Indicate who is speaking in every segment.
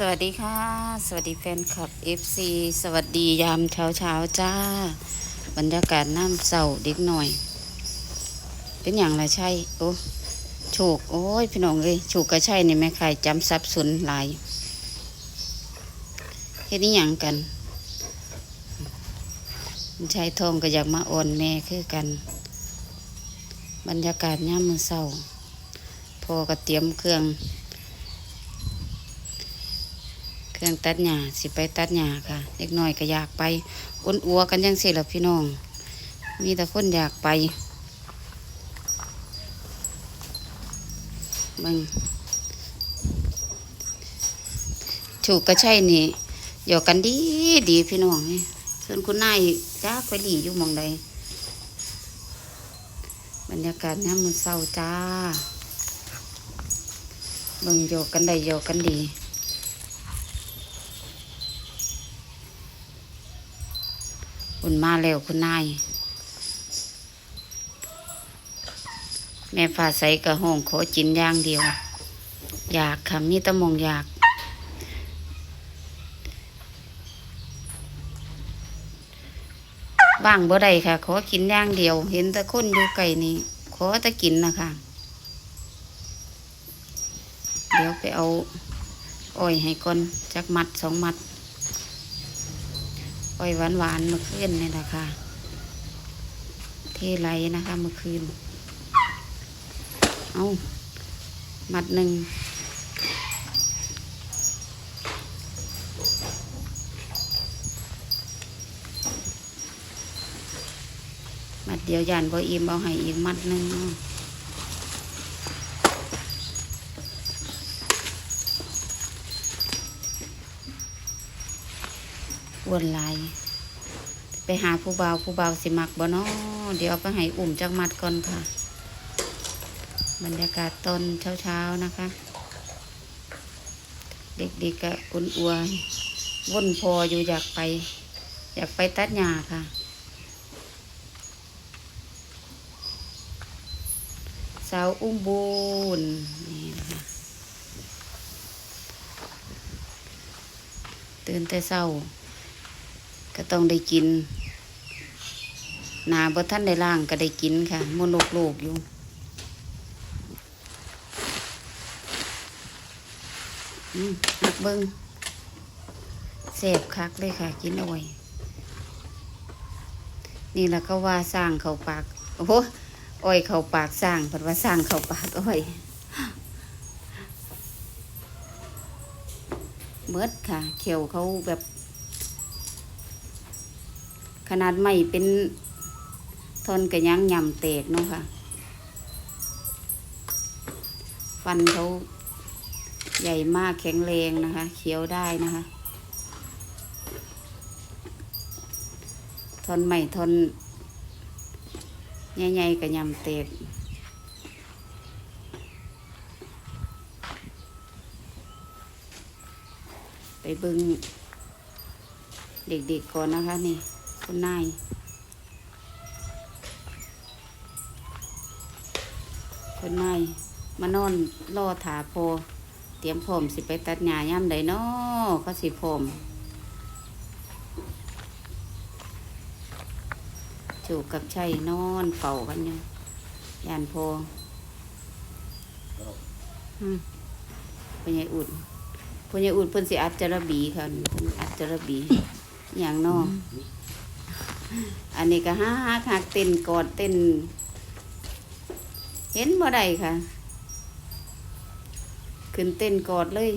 Speaker 1: สวัสดีค่ะ สวัสดีแฟนคลับ FC สวัสดียามเช้าเช้าจ้า บรรยากาศน้ำเศร้าเด็กหน่อย เป็นอย่างไรใช่โอ้โฉกโอ้ยพี่น้องเอ้ยโฉกก็ใช่นี่แม่ไข่จำสับสนหลายเฮ็ดนี่ยังกันมันชายทองก็อยากมาอ่อนแม่คือกัน บรรยากาศย่ามมือเศร้าพอก็เตรียมเครื่อง เครื่องตัดหญ้าสิไปตัดหญ้าค่ะเด็กน้อยก็อยากไปอ้นอัวกันยังเสิล่ะพี่น้อง มีแต่คนอยากไปบังถูกก็ใช่นี่หยอกกันดีดีพี่น้องนี่ส่วนคุณนายจ้าไปหลีอยู่มองใดบรรยากาศน้ำมือเศร้าจ้าเบิ่งหยอกกันได้หยอกกันดี คุณมาเร็วคุณนาย แม่ฟ้าใสกระห้องขอจินย่างเดียว อยากค่ะมีตะมองอยาก บ้างบ่ได้ค่ะ ขอกินย่างเดียว เห็นแต่คนอยู่ไก่นี่ ขอต่กินนะคะเดี๋ยวไปเอาอ้อยให้ก่อนจักมัดสองมัด อ้อยหวานหวานเมื่อคืนนี่นะคะเทไรนะคะเมื่อคืน เอามัดหนึ่งมัดเดียวยานบ่อิ่มเอาให้อีกมัดหนึ่งเอา อ้วนหลาย ไปหาผู้เบาผู้เบาสิมักบ่นาะเดี๋ยวเอาไปให้อุ่มจักมัดก่อนค่ะ บรรยากาศตอนเช้าๆนะคะ เด็กๆก็อุ่นอัวว่นพออยู่อยากไป อยากไปตัดหญ้าค่ะ สาวอุ้มบุญนี่นะคะตื่นแต่เช้า ก็ต้องได้กิน นาบ่ท่านได้ล่างก็ได้กินค่ะมนกโลกอยู่หักเบิงเสบคักเลยค่ะ กินเอาไว้นี่แหละก็ว่าสร้างเขาปาก โอ้โหอ้อยเขาปากสร้างเพัดว่าสร้างเขาปากอ้อยเบิดค่ะ เขียวเขาแบบ ขนาดไม่เป็นทนกระยังยำเตกเนาะค่ะ ฟันเขาใหญ่มากแข็งแรงนะคะ เคี้ยวได้นะคะ ทนใหม่ทนใหญ่ๆกระยำเตกไปบึงเด็กๆก่อนนะคะนี่ คุณนายคุณนายมานอนรอถาโพอเตรียมพร้อมสิไปตัดหญ้าย่ำใดนาะก็สิพร้อมจูกกับชัยนอนเฝ้ากันอยู่ยานโพอืมพ่อใหญ่อุดพ่อใหญ่อุดเพิ่นสิอัดจระบีค่ะพนอัดจระบีอย่างนอ อันนี้ก็ห้าหักหักเต้นกอดเต้นเห็นบ่ได้ค่ะ ขึ้นเต้นกอดเลย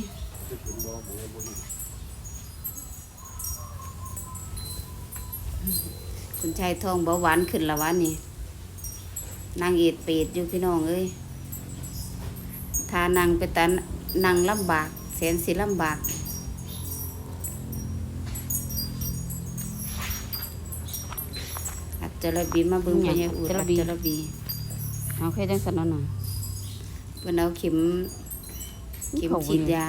Speaker 1: คุณชายทองเบาหวานขึ้นละวันนี่นางเอ็ดเปรตอยู่พี่น้องเอ้ยทานางไปตันนางลำบากแสนสิลำบาก จระบีมาเบิ่ง
Speaker 2: อิหยัง
Speaker 1: พญาอูด
Speaker 2: จ
Speaker 1: อั
Speaker 2: ระ
Speaker 1: ด
Speaker 2: บี
Speaker 1: จระบีเอาแค่จังสันเนาะน่ะเพิ่นเอาเข็ม เข็มฉีดยา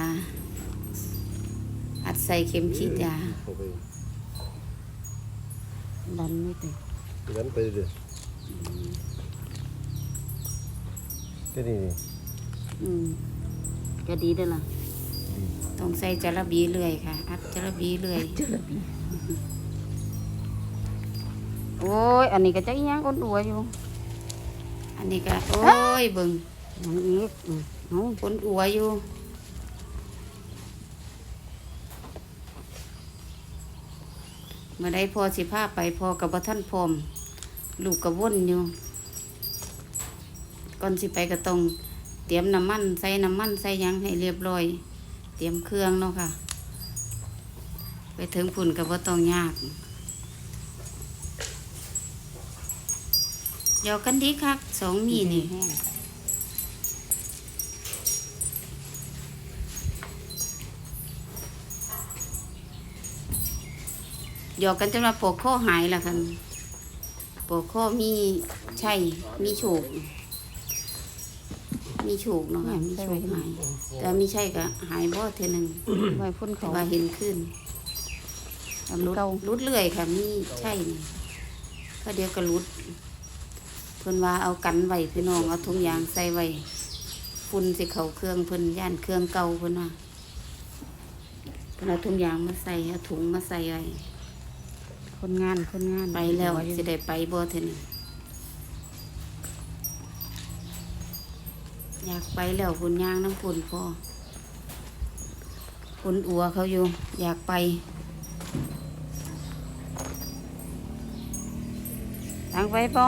Speaker 1: อัดใส่เข็มฉีดยา
Speaker 3: เข้าไป
Speaker 1: ดันไม่ติด
Speaker 3: งั้นไปเลยที่นี่นี่
Speaker 1: อืมก็ดีเด้อล่ะ
Speaker 3: ดี
Speaker 1: ตต้องใส่จระบีเลื่อยค่ะ อัดจระบีเลื่อย
Speaker 2: เจอบี
Speaker 1: โอ้ย อันนี้ก็จะอีหยังอ้นอัวอยู่ อันนี้ก็โอ้ยเบิ่ง
Speaker 2: อย่างนี้อืมเอา
Speaker 1: อ้นอัวอยู่เมื่อใดพอสิพาไปพอกับบ่ท่านพร้อมลูกกระวนอยู่ก่อนสิไปก็ต้องเตรียมน้ำมันใส่น้ำมันใส่หยังให้เรียบร้อย เตรียมเครื่องเนาะค่ะ ไปถึงพุ่นก็บ่ต้องยาก เดี๋ยวกันดีคักสองมีนี่
Speaker 2: แห้ง
Speaker 1: เดี๋ยวกันจนว่าปวดข้อหายละกันปวดข้อมีใช่มีโฉกมีโฉกเนาะค่ะมีโฉกหายแต่ไม่ใช่ก็หายบ่เท่อหนึง
Speaker 2: ไว้พ่น
Speaker 1: แต่
Speaker 2: เขา
Speaker 1: ว่าเห็นขึ้นรุด
Speaker 2: เก่า
Speaker 1: รุดเรื่อยค่ะมีใช่นี่ก็เดี๋ยวก็รุด เพิ่นว่าเอากันไว้พี่น้องเอาถุงยางใส่ไว้ฝุ่นสิเขาเครื่องเพิ่นย่านเครื่องเก่าเพิ่นว่าเพิ่นเอาถุงยางมาใส่เอาถุงมาใส่ไว้
Speaker 2: คนงานคนงาน
Speaker 1: ไปแล้ว
Speaker 2: ไสิ
Speaker 1: ได้ไปบ่เท่านี้อยากไปแล้วคุณย่างน้ำคุณพ่อคุณอัวเขาอยู่ อยากไปทางไปป้อ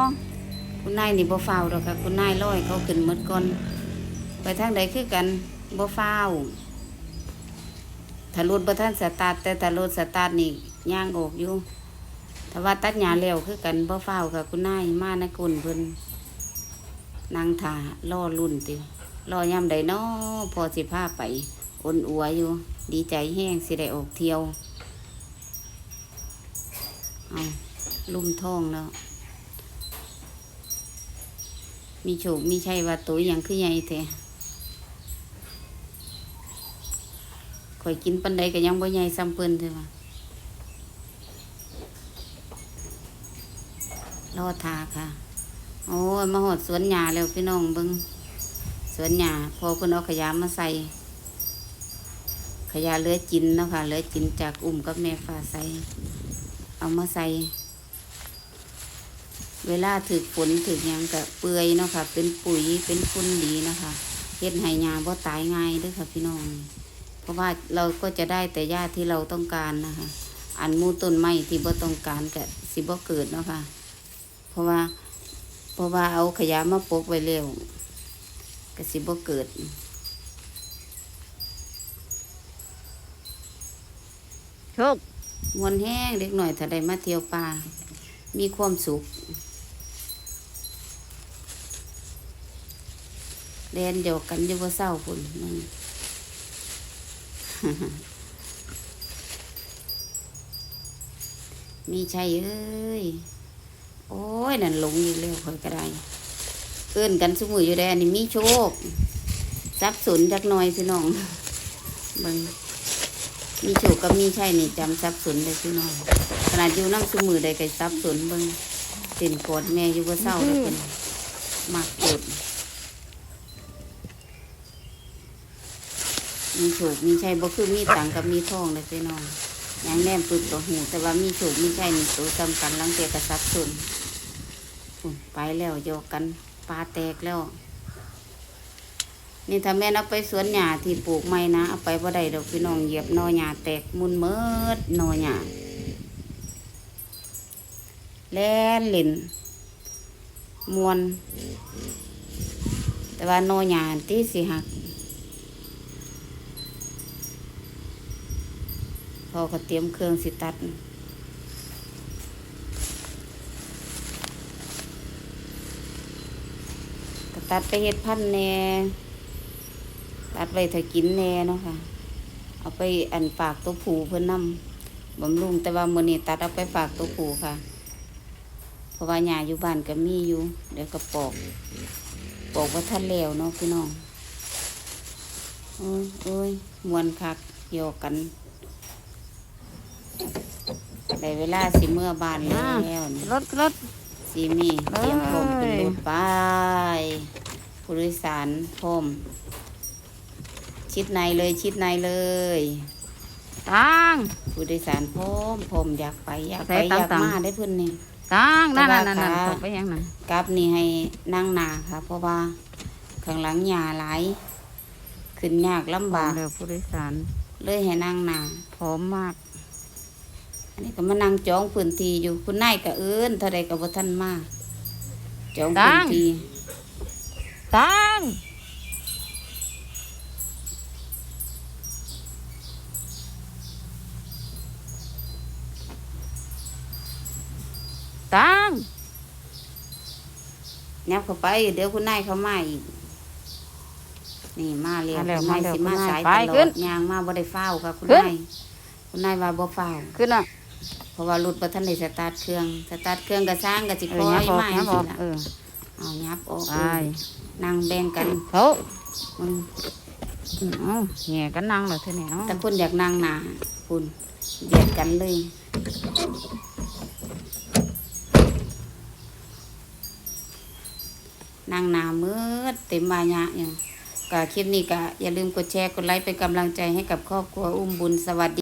Speaker 1: คุณนายนี่บ่ฟ้าวดอกค่ะ คุณนายร้อยเขาขึ้นหมดก่อนไปทางใดคือกันบ่ฟ้าวถ้ารถบ่ทันสตาร์ทแต่ถ้ารถสตาร์ทนี่ย่างออกอยู่ถ้าว่าตัดหญ้าแล้วคือกันบ่ฟ้าวค่ะ คุณนายมาในกุนเพิ่นนางถาล่อรุ่นติรอยามใดน้อพอสิพาไปอ่อนอัวอยู่ ดีใจแห้งสิได้ออกเที่ยว เอาลุ่มท้องแล้ว มีโฉกมีชัยว่าตัวอย่างคือใหญ่แท้ข่อยกินปันใดก็ยังบ่ใหญ่ซ้ำเพิ่นเท่ว่ารอทาค่ะ โอ้ยมาหอดสวนหญ้าแล้วพี่น้องเบิงสวนหญ้าพอเพิ่นเอาขยะมาใส่ ขยะเหลือจินเนาะค่ะเหลือจินจากอุ่มกับแม่ฟ้าใส่ เอามาใส่ เวลาถึกฝนถึกหยังกะเปื่อยเนาะค่ะ เป็นปุ๋ยเป็นฝุ่นดีเนาะคะเฮ็ดให้หญ้าบ่ตายง่ายเด้วยค่ะพี่น้อง เพราะว่าเราก็จะได้แต่หญ้าที่เราต้องการนะคะ อันหมูต้นไม้ที่บ่ต้องการก็สิบ่เกิดเนาะค่ะ เพราะว่า เพราะว่าเอาขยะมาปกไว้เร็วก็สิบ่เกิด
Speaker 2: โชค
Speaker 1: มวนแห้งเด็กหน่อยถ้าได้มาเที่ยวป่ามีความสุข เล่นเดียวกันอยู่ว่าเศร้าพุ่นนั่นมีชัยเอ้ย โอ้ย นั่นหลงอยู่เร็วคอยก็ไดเอื้นกันสมืออยู่ได้อันนี้มีโชคทรัพย์สุนจักหน่อยพี่น้องเบิงมีโชคกับมีชัยนี่จำทรัพย์สุนเลยพี่น้องขนาดอยู่น้ำสมือได้ก็ทรัพย์สุนเบิงเต็นกอดแม่อยู่ว่าเศร้าแล้วเป็นมากกด มีโชคมีชัยบ่คือมีตังกับมีทองเลยพี่น้องย่างแนมปึกตัวหู แต่ว่ามีโฉกมีใช่นี่ตัวจำกันลังเตียกระซับสนอุ่นไปแล้วโยกกันปลาแตกแล้ว นี่ถ้าแม่เอาไปสวนหญ้าที่ปลูกใหม่นะเอาไปบ่ได้ดอกพี่น้องเหยียบนอหญ้าแตกมุนเมิดนอหญ้าแล่นเล่นมวน แต่ว่านอหญ้าที่สิหัก พอก็เตรียมเครื่องสิตัดก็ตัดไปเฮ็ดพันธุ์แน่ตัดไว้ถ้ากินแน่เนาะค่ะ เอาไปอันฝากตัวผูเพื่อนนำบำรุงแต่ว่ามื้อนี้ตัดเอาไปฝากตัวผูค่ะ เพราะว่าหญ้าอยู่บ้านก็มีอยู่ เดี๋ยวก็ปอกปอกว่าท่านแล้วเนาะพี่น้องโอ้ยโอ้ยมวนคักโยกกัน ได้เวลาสิเมื่อบ้านแล้วนี่
Speaker 2: รถรถ
Speaker 1: สีมีเตรียมพร้อม
Speaker 2: เอ้
Speaker 1: ขึ้น
Speaker 2: ย
Speaker 1: รถไปผู้โดยสารพร้อมชิดในเลยชิดในเลย
Speaker 2: ตั้ง
Speaker 1: ผู้โดยสารพร้อมผมอยากไปอยากไป
Speaker 2: ใส่
Speaker 1: อยาก
Speaker 2: ต่างๆ
Speaker 1: มาได้เพิ่นนี่
Speaker 2: ตั้งนั่น
Speaker 1: แต่
Speaker 2: นั่น
Speaker 1: ว่า
Speaker 2: นั่น
Speaker 1: ขา
Speaker 2: ตกไปยังนั่น
Speaker 1: กราฟนี่ให้นั่งหนาค่ะ เพราะว่าข้างหลังหญ้าหลายขึ้นยากลำบาก
Speaker 2: เดี๋ยวผู้โดยสาร
Speaker 1: เลยให้นั่งหนา
Speaker 2: พร้อมมาก
Speaker 1: อั นนี้ก็มานั่งจองพื้นที่อยู่คุณนายก็เอิ้นเท่าใดก็บ่ทันมาจองพื้นที่
Speaker 2: ตั้งตั้ง
Speaker 1: แนบเข้าไปเดี๋ยวคุณนายเขามาอีกนี่มาเร็ว
Speaker 2: มาเร็ว
Speaker 1: คุณนาย
Speaker 2: มาเร็ว
Speaker 1: สิมา
Speaker 2: คุณนาย
Speaker 1: สาย
Speaker 2: ไป
Speaker 1: ตลอ
Speaker 2: ขึ้น
Speaker 1: ดยางมาบ่ได้เฝ้าวค่ะคุณ
Speaker 2: ขึ้น
Speaker 1: นายคุณนายว่าบ่เฝ้าว
Speaker 2: ขึ้นอะ
Speaker 1: เพราะว่ารถบ่ทันได้สตาร์ทเครื่องสตาร์ทเครื่องก็สร้างก็สิ
Speaker 2: เอ
Speaker 1: ค
Speaker 2: อ
Speaker 1: อย
Speaker 2: ยับออก
Speaker 1: มา
Speaker 2: ยับอ
Speaker 1: สิ
Speaker 2: อก
Speaker 1: ล่ะ
Speaker 2: เออ
Speaker 1: เอายับออก
Speaker 2: ไป
Speaker 1: เออนั่งแบ่งกัน
Speaker 2: เขา
Speaker 1: มึง
Speaker 2: เอาแห่กันนั่งเลยเท่านี้เนาะ
Speaker 1: แต่คนอยากนั่งหนาคุณเบียดกันเลย นั่งหนามืดเต็มบายะอย่างก็คลิปนี้ก็อย่าลืมกดแชร์กดไลค์เป็นกำลังใจให้กับครอบครัวอุ้มบุญสวัสดี